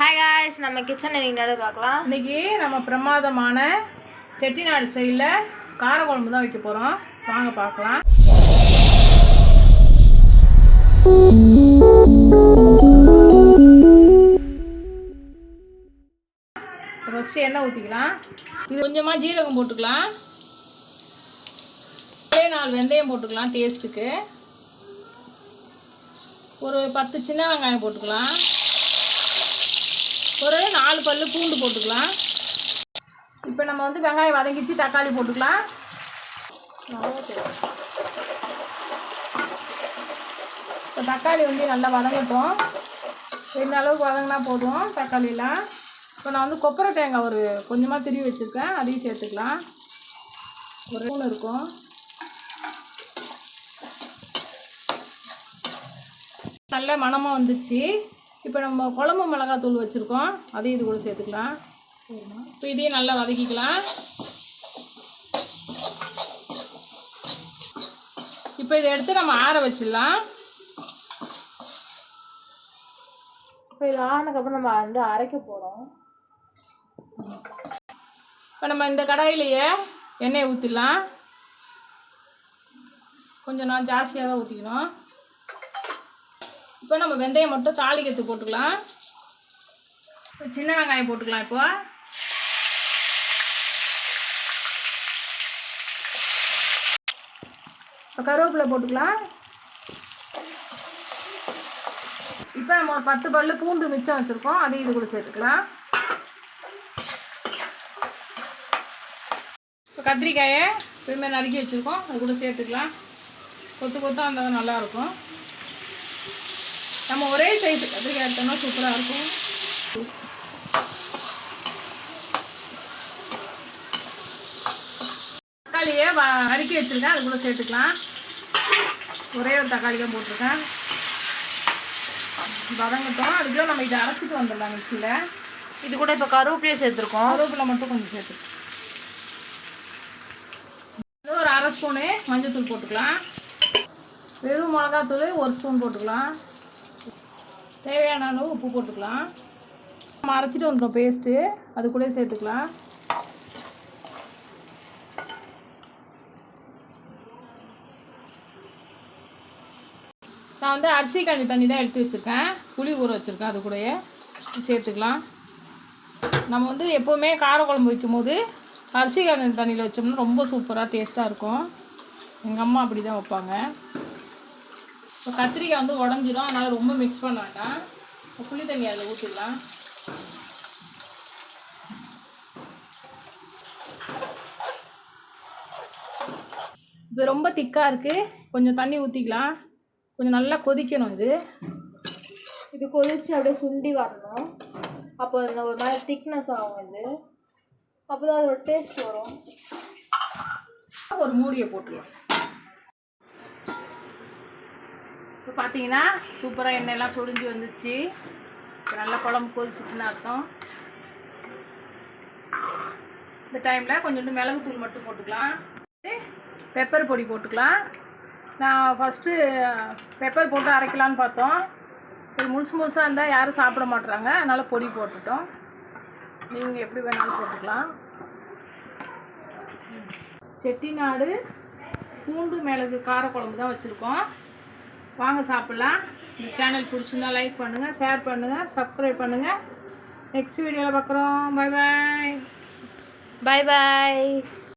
Hi guys நம்ம kitchen இன்னைக்கு பார்க்கலாம்? இன்னைக்கு நம்ம பிரமாதமான செட்டிநாடு ஸ்டைலில் காரக்குழம்பு தான் வைக்க போகிறோம் வாங்க பார்க்கலாம். ஃபஸ்ட்டு எண்ணெய் ஊற்றிக்கலாம் இது கொஞ்சமாக ஜீரகம் போட்டுக்கலாம். ஒரே நாலு வெந்தயம் போட்டுக்கலாம் டேஸ்ட்டுக்கு ஒரு பத்து சின்ன வெங்காயம் போட்டுக்கலாம். ஒரு நாலு பல்லு பூண்டு போட்டுக்கலாம். இப்போ நம்ம வந்து வெங்காயம் வதங்கிச்சு தக்காளி போட்டுக்கலாம். இப்போ தக்காளி வந்து நல்லா வதங்கட்டும். இந்த அளவுக்கு வதங்கினா போதும் தக்காளிலாம். இப்போ நான் வந்து கொப்பரை தேங்காய் ஒரு கொஞ்சமாக திருவி வச்சுருக்கேன். அதையும் சேர்த்துக்கலாம். ஒரு ஸ்பூன் இருக்கும். நல்ல மணமாக வந்துச்சு. இப்போ நம்ம குழம்பு மிளகாத்தூள் வச்சுருக்கோம். அதையும் இது கூட சேர்த்துக்கலாம். இப்போ இதையும் நல்லா வதக்கிக்கலாம். இப்போ இதை எடுத்து நம்ம ஆற வச்சிடலாம். இப்போ இது ஆனதுக்கப்புறம் நம்ம வந்து அரைக்க போகிறோம் இப்போ நம்ம இந்த கடாயிலேயே எண்ணெயை ஊற்றிடலாம் கொஞ்சம் நான் ஜாஸ்தியாக தான் ஊற்றிக்கணும் இப்போ நம்ம வெந்தயம் மட்டும் தாளிக்கிறதுக்கு போட்டுக்கலாம். இப்போ சின்ன வெங்காயம் போட்டுக்கலாம் இப்போ. இப்போ கருவேப்பிலை போட்டுக்கலாம். இப்போ நம்ம ஒரு பத்து பல்லு பூண்டு மிச்சம் வச்சுருக்கோம். அதையும் இது கூட சேர்த்துக்கலாம். இப்போ கத்திரிக்காயை இதுமாதிரி நறுக்கி வச்சுருக்கோம். அது கூட சேர்த்துக்கலாம். கொத்து கொத்தாக இருந்தால் நல்லாயிருக்கும் நம்ம ஒரே சைஸ் கத்திரிக்காய் எடுத்தோம்னா சூப்பராக இருக்கும். தக்காளியை நறுக்கி வச்சுருக்கேன். அது கூட சேர்த்துக்கலாம். ஒரே ஒரு தக்காளி தான் போட்டிருக்கேன். வதங்கட்டும். அதுக்குள்ள நம்ம இதை அரைச்சிட்டு வந்துடலாம் மிக்சியில். இது கூட இப்போ கருவேப்பிலையே சேர்த்துருக்கோம். கருவேப்பிலை மட்டும் கொஞ்சம் சேர்த்து இது ஒரு அரை ஸ்பூனு மஞ்சள்தூள் போட்டுக்கலாம். வெறும் மிளகாத்தூள் ஒரு ஸ்பூன் போட்டுக்கலாம். தேவையான அளவு உப்பு போட்டுக்கலாம். நம்ம அரைச்சிட்டு வந்தோம் பேஸ்ட்டு அது கூட சேர்த்துக்கலாம். நான் வந்து அரிசி கண்ணி தண்ணி தான் எடுத்து வச்சுருக்கேன். புளி ஊற வச்சுருக்கேன். அது கூடயே சேர்த்துக்கலாம். நம்ம வந்து எப்போவுமே கார குழம்பு வைக்கும்போது அரிசி கண்ணி தண்ணியில் வச்சோம்னா ரொம்ப சூப்பராக டேஸ்ட்டாக இருக்கும். எங்கள் அம்மா அப்படி தான் வைப்பாங்க. இப்போ கத்திரிக்காய் வந்து உடஞ்சிடும் அதனால் ரொம்ப மிக்ஸ் பண்ண வேண்டாம். இப்போ புளி தண்ணி அதில் ஊற்றிடலாம் இது ரொம்ப திக்காக இருக்குது கொஞ்சம் தண்ணி ஊற்றிக்கலாம் கொஞ்சம் நல்லா கொதிக்கணும் இது. இது கொதிச்சு அப்படியே சுண்டி வரணும். அப்போ இந்த ஒரு மாதிரி திக்னஸ் ஆகும் இது. அப்போ தான் அதோட டேஸ்ட் வரும். ஒரு மூடியை போட்டுருலாம் இப்போ பார்த்தீங்கன்னா சூப்பராக எண்ணெயெல்லாம் சுடிஞ்சு வந்துச்சு. இப்போ நல்லா குழம்பு கொதிச்சுட்டுன்னு அர்த்தம். இந்த டைமில் கொஞ்சோண்டு மிளகுத்தூள் மட்டும் போட்டுக்கலாம். பெப்பர் பொடி போட்டுக்கலாம். நான் ஃபஸ்ட்டு பெப்பர் போட்டு அரைக்கலான்னு பார்த்தோம். சரி முழுசு முழுசாக இருந்தால் யாரும் சாப்பிட மாட்டுறாங்க அதனால் பொடி போட்டுட்டோம். நீங்கள் எப்படி வேணாலும் போட்டுக்கலாம். செட்டிநாடு பூண்டு மிளகு காரக்குழம்பு தான் வச்சுருக்கோம். வாங்க சாப்பிட்லாம். இந்த சேனல் பிடிச்சிருந்தா லைக் பண்ணுங்கள் ஷேர் பண்ணுங்கள் சப்ஸ்கிரைப் பண்ணுங்கள் நெக்ஸ்ட் வீடியோவில் பார்க்குறோம். பை பாய் பாய் பாய்